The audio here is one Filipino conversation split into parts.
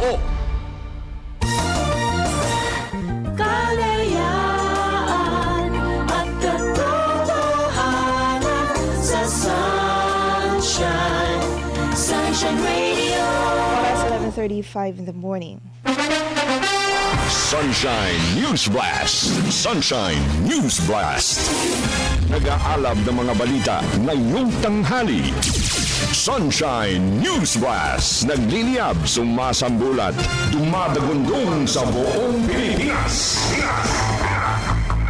buo. Kalayaan at katotohanan sa sunshine, sunshine radio. Oras 11.35 in the morning. Sunshine News Blast. Sunshine News Blast. Nag-aalab ng mga balita ngayong tanghali. Sunshine News Blast. Nagliliyab, sumasambulat, dumadagundong sa buong Pilipinas.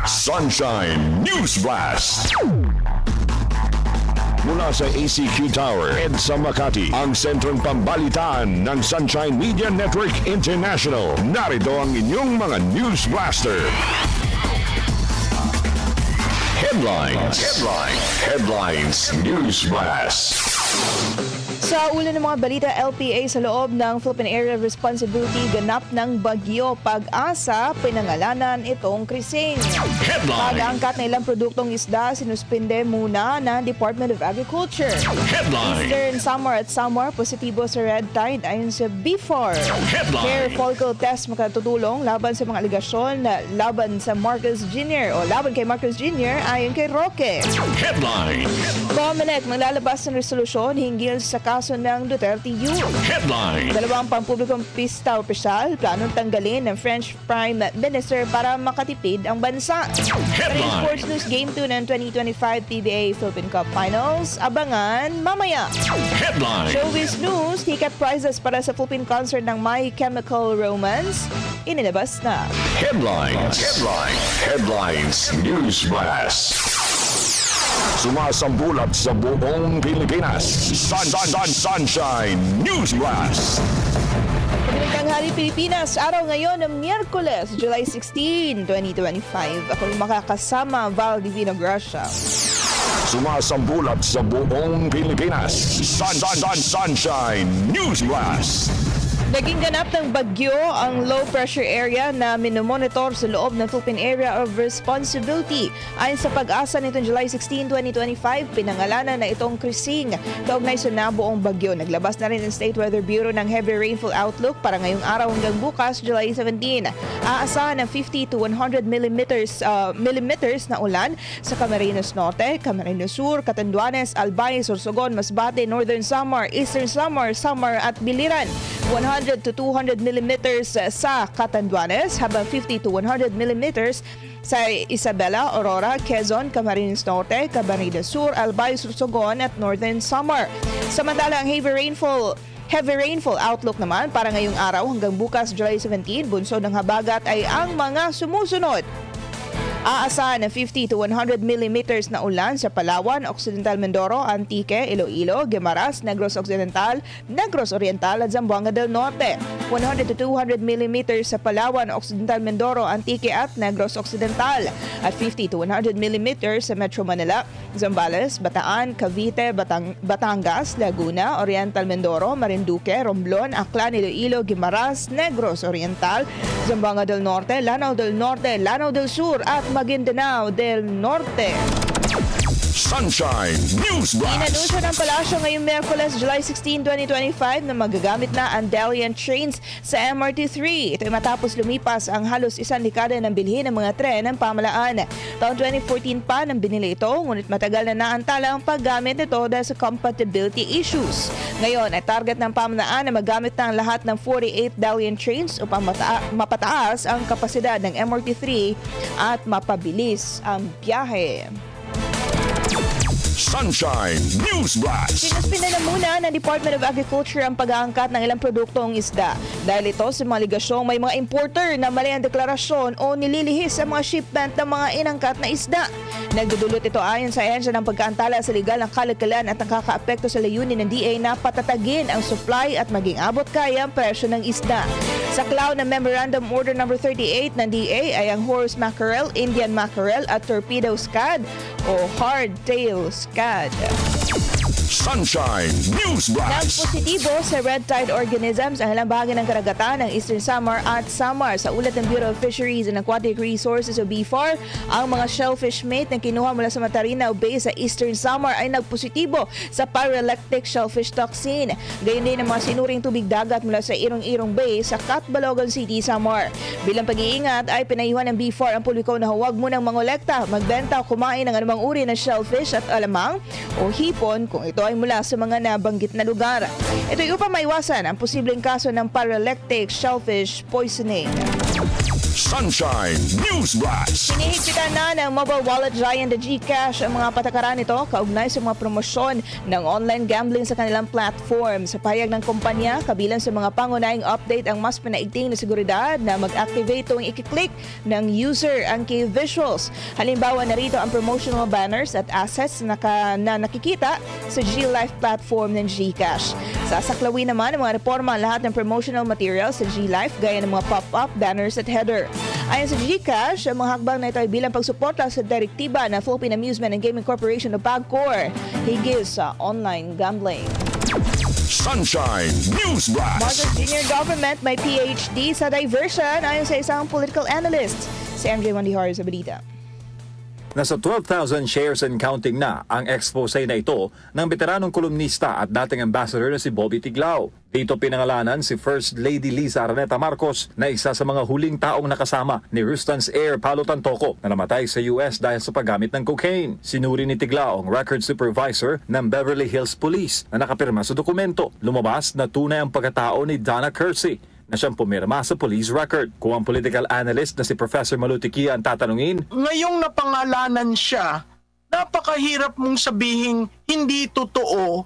Sunshine News Blast. Mula sa ACQ Tower, EDSA Makati, ang sentrong pambalitaan ng Sunshine Media Network International. Narito ang inyong mga News Blaster. Headlines. Headlines. Headlines. News Blast. Sa ulo ng mga balita, LPA sa loob ng Philippine Area Responsibility ganap ng Bagyo Pag-asa, pinangalanan itong krising. Headline. Pag-aangkat na ilang produktong isda, sinuspinde muna ng Department of Agriculture. Headline. Eastern Samar at Samar, positibo sa red tide ayon sa BFAR. Headline. Hair follicle test makatutulong laban sa mga aligasyon na laban sa Marcos Jr. o laban kay Marcos Jr. ayon kay Roque. Headline. Comelec maglalabas ng resolusyon hinggil sa kaso ng Duterte Youth. Headline. Dalawang pampublikong pista opisyal planong tanggalin ng French Prime Minister para makatipid ang bansa. Headline. Sports News Game 2 ng 2025 PBA Philippine Cup Finals, abangan mamaya. Headline. Showbiz News, ticket prizes para sa Philippine concert ng My Chemical Romance, inilabas na. Headlines. Headlines. Headlines. News Blast. Sumasambulat sa buong Pilipinas. Sun, sun, sun, sunshine News Blast. Kabilang tanghali Pilipinas, araw ngayon ng Miyerkules, July 16, 2025. Ako makakasama, Val Divino Gracia. Sumasambulat sa buong Pilipinas. Sun, sun, sun, sunshine News Blast. Naging ganap ng bagyo ang low pressure area na minomonitor sa loob ng Philippine Area of Responsibility. Ayon sa pag-asa nitong July 16, 2025, pinangalanan na itong krising. Kaugnay sa nabuong bagyo, naglabas na rin ang State Weather Bureau ng heavy rainfall outlook para ngayong araw hanggang bukas, July 17. Aasahan ng 50 to 100 millimeters, uh, millimeters na ulan sa Camarines Norte, Camarines Sur, Catanduanes, Albay, Sorsogon, Masbate, Northern Samar, Eastern Samar, Samar at Biliran. 100 to 200 millimeters sa Catanduanes, habang 50 to 100 millimeters sa Isabela, Aurora, Quezon, Camarines Norte, Camarines Sur, Albay, Sorsogon at Northern Samar. Samantala, ang heavy rainfall Heavy rainfall outlook naman para ngayong araw hanggang bukas July 17, bunsod ng habagat ay ang mga sumusunod. Aasahan ng 50 to 100 millimeters na ulan sa Palawan, Occidental Mindoro, Antique, Iloilo, Guimaras, Negros Occidental, Negros Oriental at Zamboanga del Norte. 100 to 200 millimeters sa Palawan, Occidental Mindoro, Antique at Negros Occidental. At 50 to 100 millimeters sa Metro Manila, Zambales, Bataan, Cavite, Batang Batangas, Laguna, Oriental Mindoro, Marinduque, Romblon, Aklan, Iloilo, Guimaras, Negros Oriental, Zamboanga del Norte, Lanao del Norte, Lanao del Sur at Maguindanao del Norte. Sunshine News Blast. Inanunsyo ng palasyo ngayong Miyerkules, July 16, 2025 na magagamit na ang Dalian trains sa MRT-3. Ito ay matapos lumipas ang halos isang dekada ng bilhin ng mga tren ng pamalaan. Taon 2014 pa nang binili ito, ngunit matagal na naantala ang paggamit nito dahil sa compatibility issues. Ngayon ay target ng pamalaan na magamit ang lahat ng 48 Dalian trains upang mapataas ang kapasidad ng MRT-3 at mapabilis ang biyahe. Sunshine News Blast. Sinuspinda na muna ng Department of Agriculture ang pag-aangkat ng ilang produktong isda. Dahil ito sa mga ligasyong may mga importer na mali ang deklarasyon o nililihis sa mga shipment ng mga inangkat na isda. Nagdudulot ito ayon sa ahensya ng pagkaantala sa legal ng kalakalan at nakakaapekto sa layunin ng DA na patatagin ang supply at maging abot kaya ang presyo ng isda. Sa cloud ng Memorandum Order No. 38 ng DA ay ang horse mackerel, Indian mackerel at torpedo scad o hardtail scad. Sunshine News Blast. Nagpositibo sa red tide organisms ang ilang bahagi ng karagatan ng Eastern Samar at Samar. Sa ulat ng Bureau of Fisheries and Aquatic Resources o BFAR, ang mga shellfish mate na kinuha mula sa Matarina Bay sa Eastern Samar ay nagpositibo sa pyrolectic shellfish toxin. Gayun din ang mga sinuring tubig dagat mula sa Irong-Irong Bay sa Catbalogan City, Samar. Bilang pag-iingat ay pinayuhan ng BFAR ang publiko na huwag munang mangolekta, magbenta o kumain ng anumang uri ng shellfish at alamang o hipon kung ito ay mula sa mga nabanggit na lugar. Ito ay upang maiwasan ang posibleng kaso ng pyrolectic shellfish poisoning. Sunshine News Blast. Hinihigpitan na ng mobile wallet giant GCash ang mga patakaran nito kaugnay sa mga promosyon ng online gambling sa kanilang platform. Sa payag ng kumpanya, kabilang sa mga pangunahing update ang mas panaigting na seguridad na mag-activate tuwing ikiklik ng user ang key visuals. Halimbawa narito ang promotional banners at assets na, ka, na nakikita sa G-Life platform ng GCash. Sasaklawin naman ng mga reforma ang lahat ng promotional materials sa G-Life gaya ng mga pop-up banners at header. Ayon sa GCash, ang mga hakbang na ito ay bilang pagsuporta sa direktiba ng Philippine Amusement and Gaming Corporation o PAGCOR higil sa online gambling. Sunshine News Blast. Marcos Jr. Government may PhD sa diversion ayon sa isang political analyst. Si MJ Mandihar sa balita. Nasa 12,000 shares and counting na ang expose na ito ng veteranong kolumnista at dating ambassador na si Bobby Tiglao. Dito pinangalanan si First Lady Liza Araneta Marcos na isa sa mga huling taong nakasama ni Rustan's heir Palo Tantoco na namatay sa US dahil sa paggamit ng cocaine. Sinuri ni Tiglao ang record supervisor ng Beverly Hills Police na nakapirma sa dokumento. Lumabas na tunay ang pagkatao ni Donna Kersey na siyang pumirma sa police record. Kung ang political analyst na si Professor Malutikia ang tatanungin, ngayong napangalanan siya, napakahirap mong sabihin hindi totoo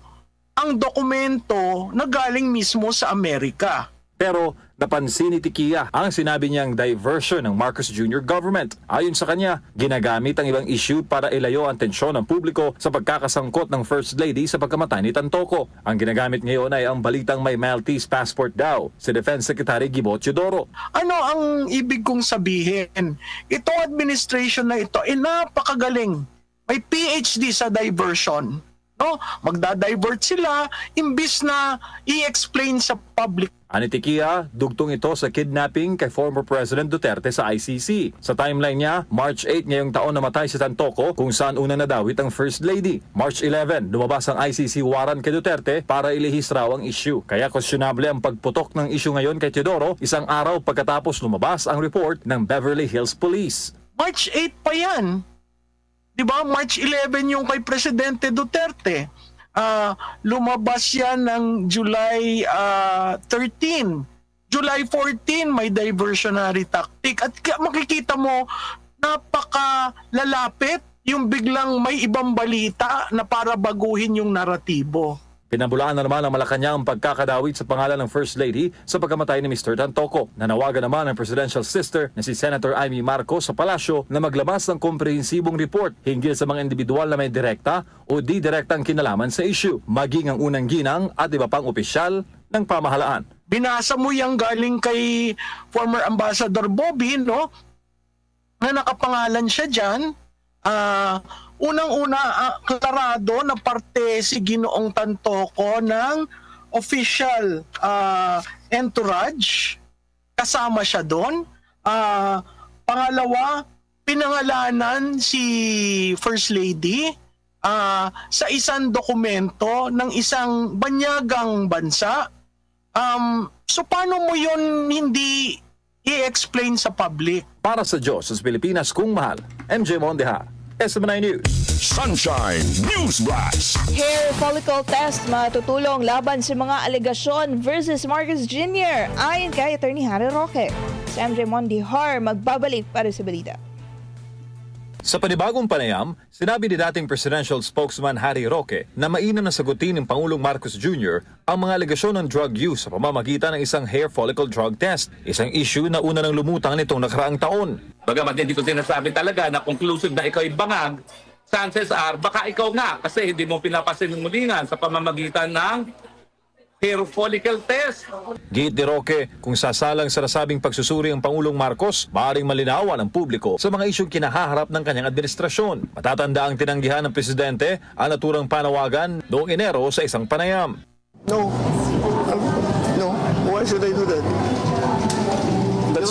ang dokumento na galing mismo sa Amerika. Pero napansin ni Tikia ang sinabi niyang diversion ng Marcos Jr. government. Ayon sa kanya, ginagamit ang ibang issue para ilayo ang tensyon ng publiko sa pagkakasangkot ng First Lady sa pagkamatay ni Tantoco. Ang ginagamit ngayon ay ang balitang may Maltese passport daw si Defense Secretary Gibo Teodoro. Ano ang ibig kong sabihin? Itong administration na ito ay napakagaling. May PhD sa diversion. No? Magda-divert sila imbis na i-explain sa public Ani Tikia, dugtong ito sa kidnapping kay former President Duterte sa ICC. Sa timeline niya, March 8 ngayong taon namatay si Tantoco kung saan una nadawit ang First Lady. March 11, lumabas ang ICC warrant kay Duterte para ilihis raw ang issue. Kaya questionable ang pagputok ng issue ngayon kay Teodoro isang araw pagkatapos lumabas ang report ng Beverly Hills Police. March 8 pa yan. 'Di ba? March 11 yung kay Presidente Duterte. Ah, lumabas yan ng July ah, 13. July 14 may diversionary tactic at makikita mo napaka lalapit yung biglang may ibang balita na para baguhin yung naratibo. Pinabulaan na naman ng Malacanang ang pagkakadawit sa pangalan ng First Lady sa pagkamatay ni Mr. Tantoco. Nanawagan naman ang presidential sister na si Senator Amy Marcos sa palasyo na maglabas ng komprehensibong report hinggil sa mga individual na may direkta o di direktang kinalaman sa issue, maging ang unang ginang at iba pang opisyal ng pamahalaan. binasa mo yung galing kay former Ambassador Bobby, no? Na nakapangalan siya dyan. Ah, unang-una, ah, klarado na parte si Ginoong Tantoco ng official ah, entourage. Kasama siya doon. Ah, pangalawa, pinangalanan si First Lady ah, sa isang dokumento ng isang banyagang bansa Um, so paano mo yun hindi i-explain sa public? Para sa Diyos sa Pilipinas kung mahal, MJ Mondeha, SM9 News. Sunshine News Blast. Hair follicle test matutulong laban sa mga alegasyon versus Marcos Jr. Ayon kay Attorney Harry Roque. Si MJ Mondihar magbabalik para sa balita. Sa panibagong panayam, sinabi ni dating presidential spokesman Harry Roque na mainam na sagutin ng Pangulong Marcos Jr. ang mga alegasyon ng drug use sa pamamagitan ng isang hair follicle drug test, isang issue na una nang lumutang nitong nakaraang taon. Bagamat hindi ko sinasabi talaga na conclusive na ikaw ay bangag, chances are baka ikaw nga kasi hindi mo pinapasin ng mulingan sa pamamagitan ng hair follicle test. Giit ni Roque, kung sasalang sa nasabing pagsusuri ang Pangulong Marcos, maaaring malinawan ang publiko sa mga isyong kinahaharap ng kanyang administrasyon. Matatanda ang tinanggihan ng Presidente ang naturang panawagan noong Enero sa isang panayam. No. No. Why should I do that?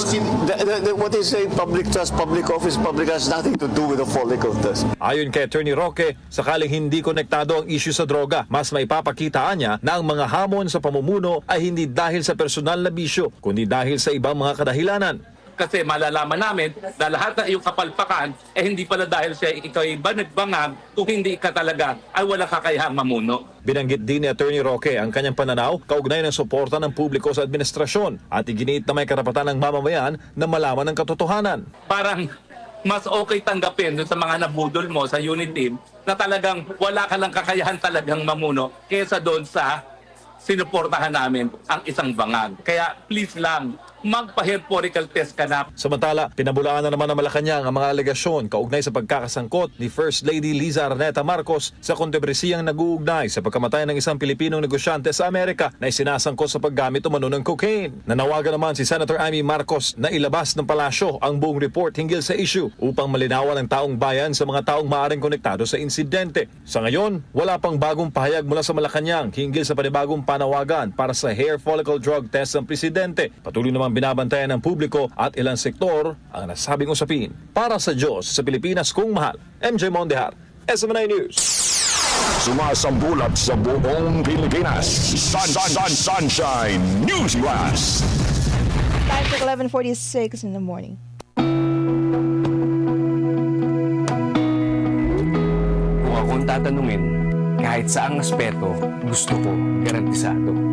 The, the, what is a public trust, public office, public has nothing to do with the follicle test. Ayon kay Attorney Roque, sakaling hindi konektado ang issue sa droga, mas maipapakitaan niya na ang mga hamon sa pamumuno ay hindi dahil sa personal na bisyo, kundi dahil sa ibang mga kadahilanan. Kasi malalaman namin na lahat ng iyong kapalpakan eh hindi pala dahil siya ikaw ay banagbangag kung hindi ka talaga ay walang kakayahang mamuno. Binanggit din ni Attorney Roque ang kanyang pananaw kaugnay ng suporta ng publiko sa administrasyon at iginiit na may karapatan ng mamamayan na malaman ang katotohanan. Parang mas okay tanggapin dun sa mga nabudol mo sa unit team na talagang wala ka lang kakayahan talagang mamuno kaysa doon sa sinuportahan namin ang isang bangag. Kaya please lang, magpa-hair follicle test ka na Samantala, pinabulaan na naman ng Malacanang ang mga alegasyon kaugnay sa pagkakasangkot ni First Lady Liza Araneta Marcos sa kontrobersiyang nag-uugnay sa pagkamatay ng isang Pilipinong negosyante sa Amerika na isinasangkot sa paggamit umano ng cocaine. Nanawagan naman si Senator Amy Marcos na ilabas ng palasyo ang buong report hinggil sa issue upang malinawan ng taong bayan sa mga taong maaring konektado sa insidente. Sa ngayon, wala pang bagong pahayag mula sa Malacanang hinggil sa panibagong panawagan para sa hair follicle drug test ng presidente. Patuloy naman binabantayan ng publiko at ilang sektor ang nasabing usapin. Para sa Diyos sa Pilipinas kung mahal, MJ Mondehar, SMNI News. Sumasambulat sa buong Pilipinas. Sun, sun, sun, sunshine News Blast. Time check 11.46 in the morning. Kung akong tatanungin, kahit saang aspeto, gusto ko garantisado.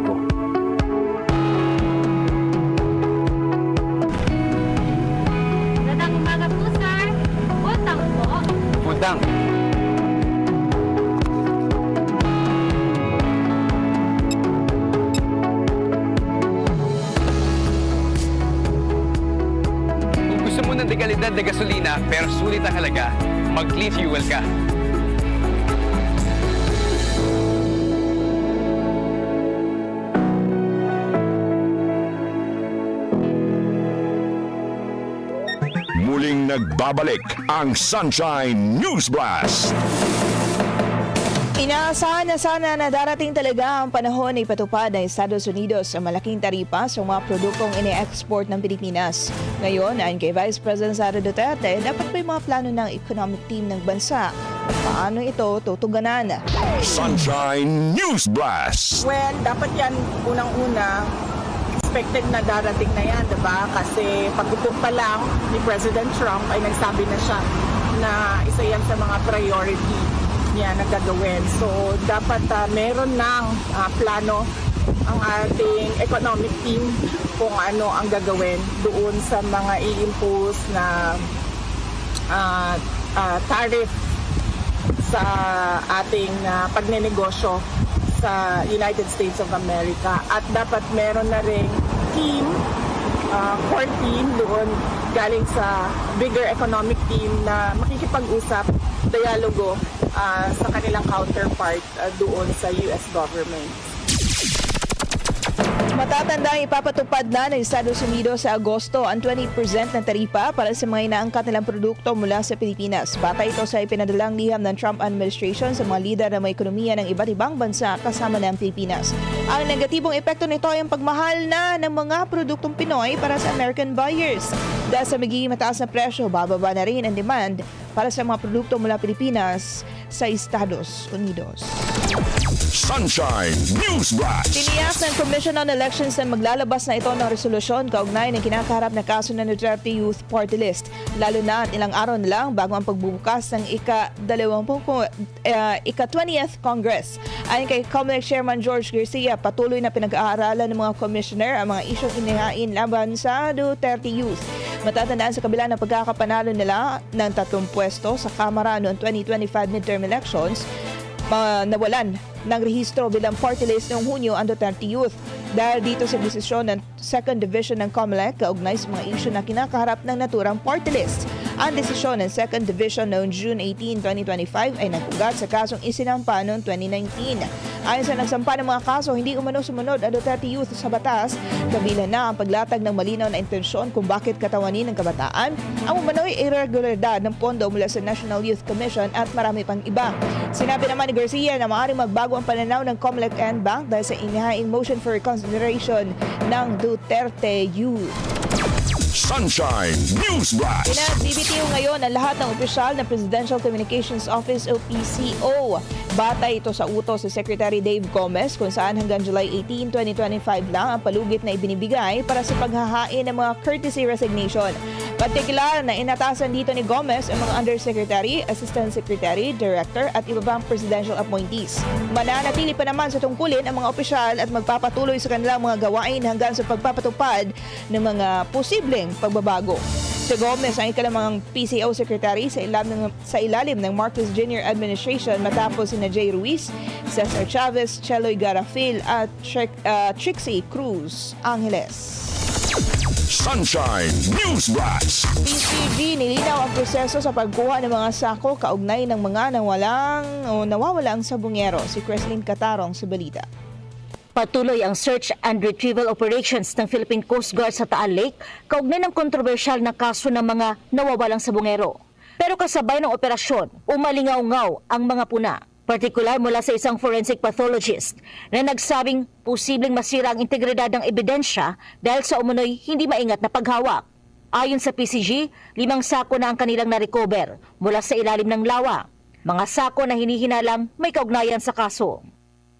mag-clean fuel ka. Muling nagbabalik ang Sunshine News Blast. Inaasahan na sana na darating talaga ang panahon na ipatupad ng Estados Unidos ang malaking taripa sa mga produktong ini-export ng Pilipinas. Ngayon, ayon kay Vice President Sara Duterte, dapat may mga plano ng economic team ng bansa. Paano ito tutuganan? Sunshine News Blast. Well, dapat yan unang-una expected na darating na yan, 'di ba? Kasi pag-upo pa lang ni President Trump ay nagsabi na siya na isa yan sa mga priority niya na gagawin. So, dapat ah, meron ng ah, plano ang ating economic team kung ano ang gagawin doon sa mga i-impose na ah, ah, tariff sa ating uh, pagnenegosyo sa United States of America at dapat meron na ring team uh, core team doon galing sa bigger economic team na makikipag-usap dialogo uh, sa kanilang counterpart uh, doon sa US government. Matatanda ang ipapatupad na ng Estados Unidos sa Agosto ang 20% ng taripa para sa mga inaangkat nilang produkto mula sa Pilipinas. Batay ito sa ipinadalang liham ng Trump administration sa mga lider ng mga ekonomiya ng iba't ibang bansa kasama ang Pilipinas. Ang negatibong epekto nito ay ang pagmahal na ng mga produktong Pinoy para sa American buyers. Dahil sa magiging mataas na presyo, bababa na rin ang demand para sa mga produkto mula Pilipinas sa Estados Unidos. Sunshine News Blast. Tiniyak ng Commission on Elections na maglalabas na ito ng resolusyon kaugnay ng kinakaharap na kaso ng Duterte Youth Party List. Lalo na at ilang araw na lang bago ang pagbubukas ng ika-20th uh, ika-20th Congress. Ayon kay COMELEC Chairman George Garcia, patuloy na pinag-aaralan ng mga commissioner ang mga isyong inihain laban sa Duterte Youth. Matatandaan sa kabila ng pagkakapanalo nila ng tatlong pwesto sa Kamara noong 2025 midterm elections, ma- nawalan ng rehistro bilang party list noong Hunyo ang Duterte Youth. Dahil dito sa desisyon ng Second Division ng COMELEC kaugnay sa mga issue na kinakaharap ng naturang party list. Ang desisyon ng Second Division noong June 18, 2025 ay nag-ugat sa kasong isinampa noong 2019. Ayon sa nagsampa ng mga kaso, hindi umano sumunod ang Duterte Youth sa batas, kabila na ang paglatag ng malinaw na intensyon kung bakit katawanin ng kabataan, ang umano'y irregularidad ng pondo mula sa National Youth Commission at marami pang iba. Sinabi naman ni Garcia na maaaring magbago ang pananaw ng COMELEC and Bank dahil sa inihaing motion for reconsideration ng Duterte Youth. Sunshine News Blast. Pinag-BBTO ngayon ang lahat ng opisyal ng Presidential Communications Office o PCO. Batay ito sa utos si Secretary Dave Gomez kung saan hanggang July 18, 2025 lang ang palugit na ibinibigay para sa paghahain ng mga courtesy resignation. Partikular na inatasan dito ni Gomez ang mga Undersecretary, Assistant Secretary, Director at iba pang presidential appointees. Mananatili pa naman sa tungkulin ang mga opisyal at magpapatuloy sa kanilang mga gawain hanggang sa pagpapatupad ng mga posibleng pagbabago. Si Gomez ang ikalamang PCO Secretary sa ilalim, sa ilalim ng Marcos Jr. Administration matapos si Jay Ruiz, Cesar Chavez, Cheloy Garafil at Trick- uh, Trixie Cruz Angeles. Sunshine News Blast. PCG nilinaw ang proseso sa pagkuha ng mga sako kaugnay ng mga nawalang o nawawalang sabungero. Si Creslin Catarong sa balita. Patuloy ang search and retrieval operations ng Philippine Coast Guard sa Taal Lake kaugnay ng kontrobersyal na kaso ng mga nawawalang sabungero. Pero kasabay ng operasyon, umalingaw-ngaw ang mga puna. Partikular mula sa isang forensic pathologist na nagsabing posibleng masira ang integridad ng ebidensya dahil sa umunoy hindi maingat na paghawak. Ayon sa PCG, limang sako na ang kanilang na-recover mula sa ilalim ng lawa. Mga sako na hinihinalang may kaugnayan sa kaso.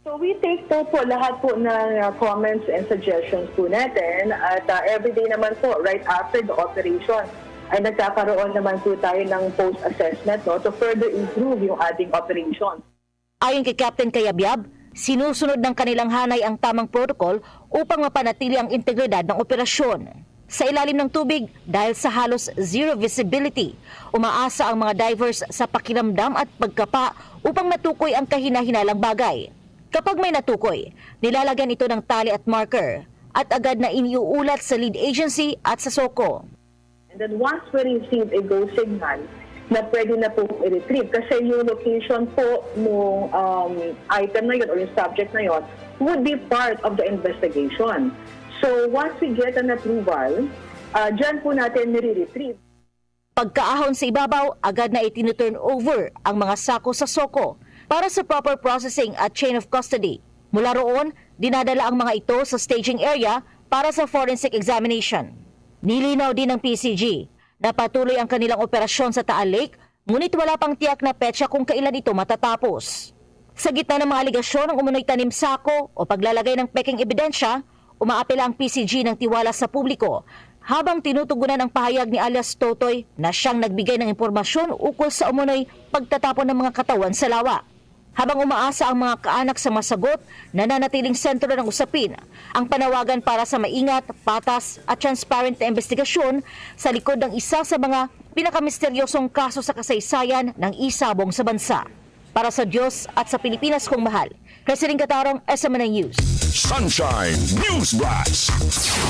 So we take po po lahat po ng uh, comments and suggestions po natin at uh, everyday naman po right after the operation ay nagkakaroon naman po tayo ng post-assessment no, to further improve yung ating operation. Ayon kay Captain Kayabyab, sinusunod ng kanilang hanay ang tamang protocol upang mapanatili ang integridad ng operasyon. Sa ilalim ng tubig, dahil sa halos zero visibility, umaasa ang mga divers sa pakiramdam at pagkapa upang matukoy ang kahina-hinalang bagay. Kapag may natukoy, nilalagyan ito ng tali at marker at agad na iniuulat sa lead agency at sa SOCO. And then once we receive a go signal na pwede na po i-retrieve kasi yung location po ng um, item na yun or yung subject na yun would be part of the investigation. So once we get an approval, uh, dyan po natin nire-retrieve. Pagkaahon sa ibabaw, agad na itinuturn over ang mga sako sa SOCO para sa proper processing at chain of custody. Mula roon, dinadala ang mga ito sa staging area para sa forensic examination. Nilinaw din ng PCG na patuloy ang kanilang operasyon sa Taal Lake, ngunit wala pang tiyak na petsa kung kailan ito matatapos. Sa gitna ng mga aligasyon ng umunoy tanim sako o paglalagay ng peking ebidensya, umaapela ang PCG ng tiwala sa publiko habang tinutugunan ang pahayag ni alias Totoy na siyang nagbigay ng impormasyon ukol sa umunoy pagtatapon ng mga katawan sa lawa. Habang umaasa ang mga kaanak sa masagot, nananatiling sentro ng usapin ang panawagan para sa maingat, patas at transparent na investigasyon sa likod ng isa sa mga pinakamisteryosong kaso sa kasaysayan ng isabong sa bansa. Para sa Diyos at sa Pilipinas kong mahal, President Katarong, SMNA News. Sunshine News Blast.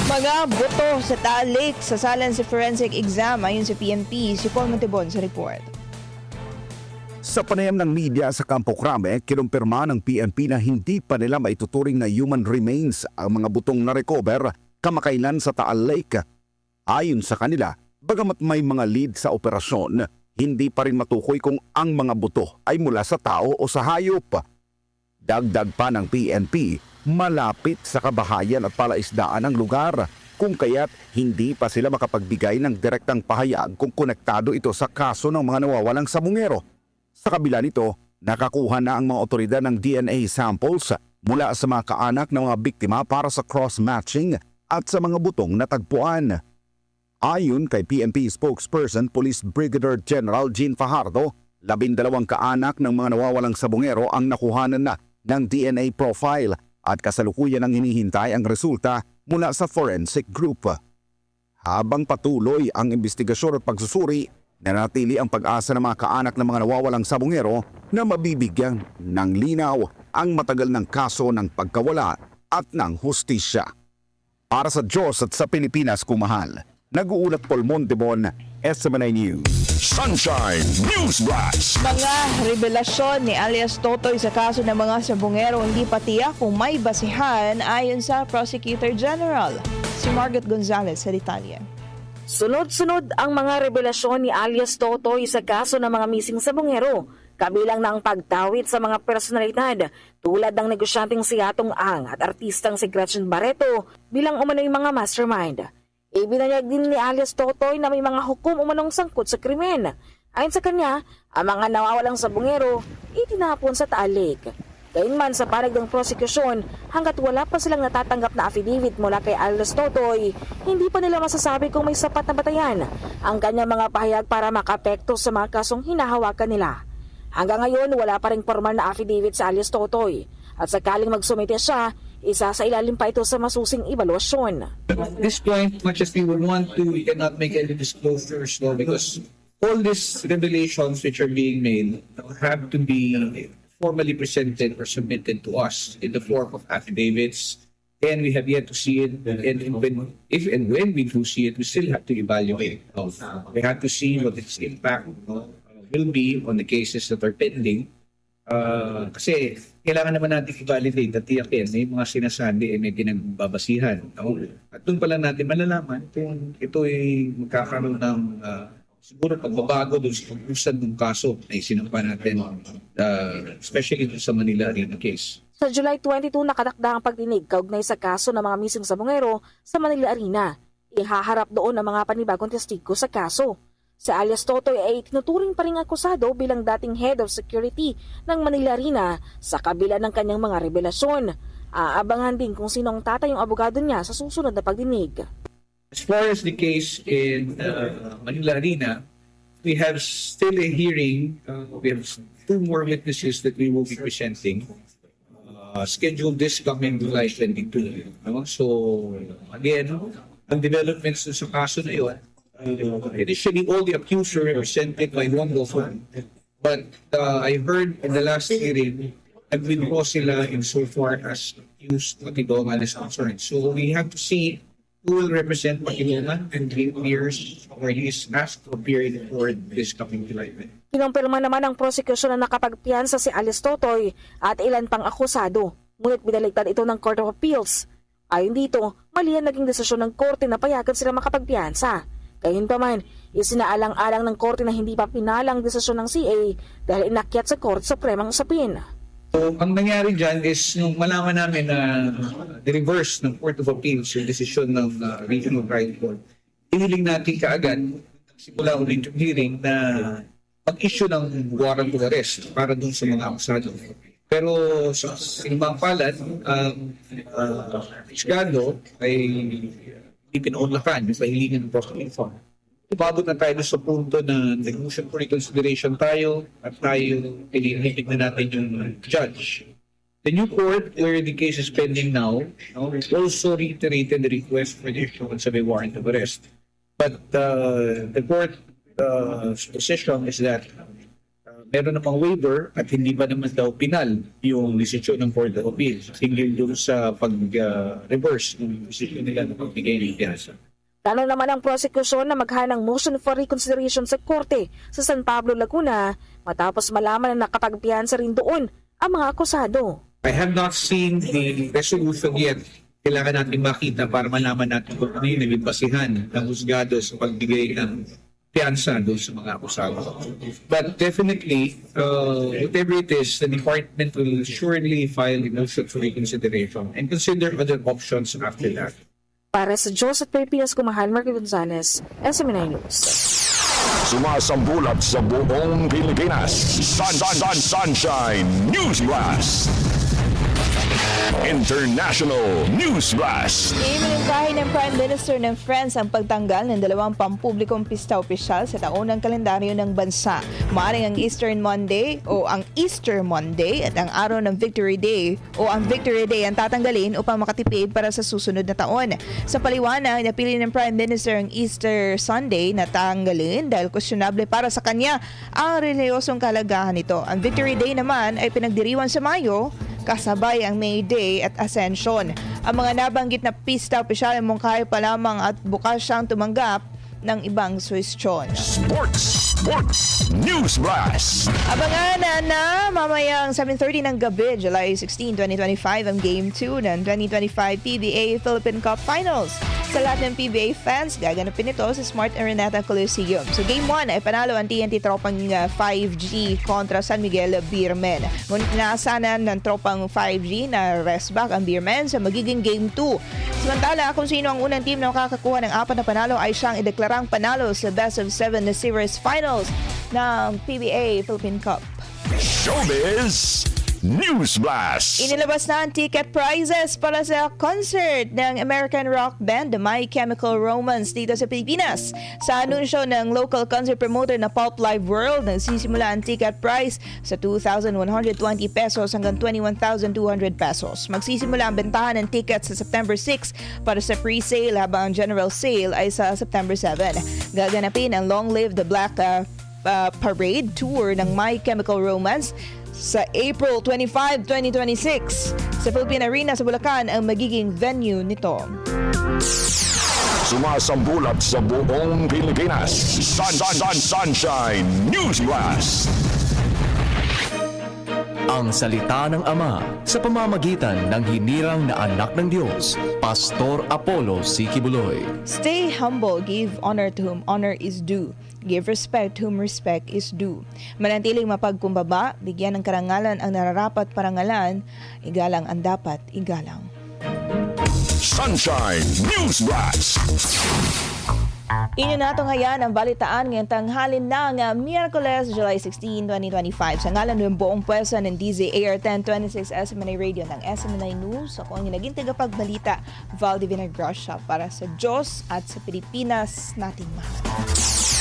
Mga buto sa Taal Lake sa salan sa forensic exam ayon sa PNP. Si Paul Montebon sa report. Sa panayam ng media sa Campo Crame, kinumpirma ng PNP na hindi pa nila maituturing na human remains ang mga butong na-recover kamakailan sa Taal Lake. Ayon sa kanila, bagamat may mga lead sa operasyon, hindi pa rin matukoy kung ang mga buto ay mula sa tao o sa hayop. Dagdag pa ng PNP, malapit sa kabahayan at palaisdaan ang lugar kung kaya't hindi pa sila makapagbigay ng direktang pahayag kung konektado ito sa kaso ng mga nawawalang sabungero. Sa kabila nito, nakakuha na ang mga otoridad ng DNA samples mula sa mga kaanak ng mga biktima para sa cross-matching at sa mga butong natagpuan. Ayon kay PNP spokesperson Police Brigadier General Jean Fajardo, labindalawang kaanak ng mga nawawalang sabungero ang nakuhanan na ng DNA profile at kasalukuyan ang hinihintay ang resulta mula sa forensic group. Habang patuloy ang investigasyon at pagsusuri, nanatili ang pag-asa ng mga kaanak ng mga nawawalang sabungero na mabibigyan ng linaw ang matagal ng kaso ng pagkawala at ng hustisya. Para sa Diyos at sa Pilipinas kumahal, nag-uulat Paul Montebon, SMNI News. Sunshine News Blast. Mga revelasyon ni alias Totoy sa kaso ng mga sabungero hindi pa tiyak kung may basihan ayon sa Prosecutor General. Si Margaret Gonzalez sa detalye. Sunod-sunod ang mga revelasyon ni alias Totoy sa kaso ng mga missing sabongero, kabilang na ang pagtawid sa mga personalidad tulad ng negosyanteng si Atong Ang at artistang si Gretchen Barreto bilang umano'y mga mastermind. Ibinayag din ni alias Totoy na may mga hukom umanong sangkot sa krimen. Ayon sa kanya, ang mga nawawalang sabongero itinapon sa Taal Lake. Gayunman sa panig ng prosekusyon, hanggat wala pa silang natatanggap na affidavit mula kay alias Totoy, hindi pa nila masasabi kung may sapat na batayan ang kanyang mga pahayag para makapekto sa mga kasong hinahawakan nila. Hanggang ngayon, wala pa rin formal na affidavit sa alias Totoy. At sakaling magsumite siya, isa sa ilalim pa ito sa masusing evaluasyon. At this point, much as we would want to, we cannot make any disclosures no, because all these revelations which are being made have to be formally presented or submitted to us in the form of affidavits. And we have yet to see it. And when, if and when we do see it, we still have to evaluate. We have to see what its impact will be on the cases that are pending. Uh, kasi kailangan naman natin i-validate at tiyakin na yung mga sinasabi ay may pinagbabasihan. No? At doon pa lang natin malalaman kung ito ay magkakaroon ng uh, siguro pagbabago doon sa pagpusan ng kaso na isinampa natin, uh, especially doon sa Manila Arena case. Sa July 22, nakatakda ang pagdinig kaugnay sa kaso ng mga missing sabongero sa Manila Arena. Ihaharap doon ang mga panibagong testigo sa kaso. Si alias Totoy ay tinuturing pa rin akusado bilang dating head of security ng Manila Arena sa kabila ng kanyang mga revelasyon. Aabangan din kung sino ang tatay yung abogado niya sa susunod na pagdinig. As far as the case in uh, Manila Arena, we have still a hearing. Uh, we have two more witnesses that we will be presenting. Uh, scheduled this coming July 22. no? So, again, ang developments sa kaso na yun, uh, initially all the accused were represented by one law firm. But uh, I heard in the last hearing, nag-withdraw sila in so far as accused Patidoman is concerned. So we have to see who will represent Patidoman and three years where he is asked to appear for this coming July. Kinumpirma naman ng prosecution na nakapagpiyansa si Alice Totoy at ilan pang akusado. Ngunit binaligtad ito ng Court of Appeals. Ayon dito, mali ang naging desisyon ng korte na payagan sila makapagpiyansa. Gayunpaman, isinaalang-alang ng korte na hindi pa pinalang desisyon ng CA dahil inakyat sa Korte Supremang usapin. So, ang nangyari dyan is nung malaman namin na the-reverse ng Court of Appeals yung desisyon ng uh, Regional Trial Court, iniling natin kaagad, simula ulit yung hearing na mag-issue ng warrant of arrest para dun sa mga akusado. Pero sa sinumang palad, ang uh, Iskado ay hindi pinaunlakan yung kahilingan ng prosecution. Umabot na tayo sa punto na nag-motion for reconsideration tayo at tayo ilinig na natin yung judge. The new court where the case is pending now no, also reiterated the request for the issuance of a warrant of arrest. But uh, the court uh, position is that uh, meron namang waiver at hindi ba naman daw pinal yung desisyon ng Court of Appeals hinggil doon sa pag-reverse ng desisyon nila na pagbigay ng piyasa. Plano naman ang prosecution na maghanang motion for reconsideration sa korte sa San Pablo, Laguna matapos malaman na nakapagpiyansa rin doon ang mga akusado. I have not seen the resolution yet. Kailangan natin makita para malaman natin kung ano yung naging ng husgado sa pagbigay ng piyansa doon sa mga akusado. But definitely, uh, whatever it is, the department will surely file a motion for reconsideration and consider other options after that. Para sa Diyos at Pilipinas, kumahal Mark Gonzalez, SMNI News. Sumasambulat sa buong Pilipinas. Sun, sun, sun, sunshine News Blast. International News Blast. Iminungkahi ng Prime Minister ng France ang pagtanggal ng dalawang pampublikong pista opisyal sa taunang kalendaryo ng bansa. Maaring ang Eastern Monday o ang Easter Monday at ang araw ng Victory Day o ang Victory Day ang tatanggalin upang makatipid para sa susunod na taon. Sa paliwanag, napili ng Prime Minister ang Easter Sunday na tanggalin dahil questionable para sa kanya ang reliyosong kalagahan nito. Ang Victory Day naman ay pinagdiriwan sa Mayo kasabay ang May Day at Ascension. Ang mga nabanggit na pista opisyal ay mungkahi pa lamang at bukas siyang tumanggap ng ibang suwestyon. Sports. Sports. News Blast. Abangan na, na mamayang 7.30 ng gabi, July 16, 2025, ang Game 2 ng 2025 PBA Philippine Cup Finals. Sa lahat ng PBA fans, gaganapin ito sa Smart Arenata Coliseum. So Game 1 ay panalo ang TNT tropang uh, 5G kontra San Miguel Beermen. Ngunit inaasanan ng tropang 5G na rest back ang Beermen sa magiging Game 2. Samantala, kung sino ang unang team na makakakuha ng apat na panalo ay siyang ideklarang panalo sa best of 7 na series finals ng PBA Philippine Cup. Showbiz. News Blast. Inilabas na ang ticket prizes para sa concert ng American rock band The My Chemical Romance dito sa Pilipinas. Sa anunsyo ng local concert promoter na Pulp Live World, nagsisimula ang ticket price sa 2,120 pesos hanggang 21,200 pesos. Magsisimula ang bentahan ng tickets sa September 6 para sa pre-sale habang ang general sale ay sa September 7. Gaganapin ang Long Live the Black uh, uh, Parade Tour ng My Chemical Romance sa April 25, 2026. Sa Philippine Arena sa Bulacan ang magiging venue nito. Sumasambulat sa buong Pilipinas. Sun, sun, sun, sunshine. News Blast. Ang salita ng Ama sa pamamagitan ng hinirang na anak ng Diyos, Pastor Apollo Sikibuloy. Stay humble, give honor to whom honor is due. Give respect whom respect is due. Manatiling mapagkumbaba, bigyan ng karangalan ang nararapat parangalan, igalang ang dapat igalang. Sunshine News Blast. Inyo na ito ngayon ang balitaan ngayong tanghalin ng uh, Miyerkules, July 16, 2025. Sa ngalan ng buong pwesa ng DZAR 1026 SMNA Radio ng SMNA News, ako ang naging tagapagbalita, Val Divina Gracia, para sa Diyos at sa Pilipinas nating mahal.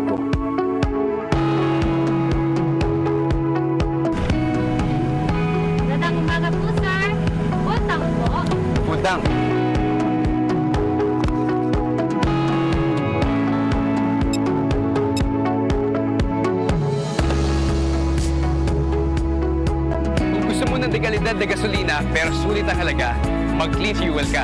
pero sulit ang halaga, mag-clean fuel ka.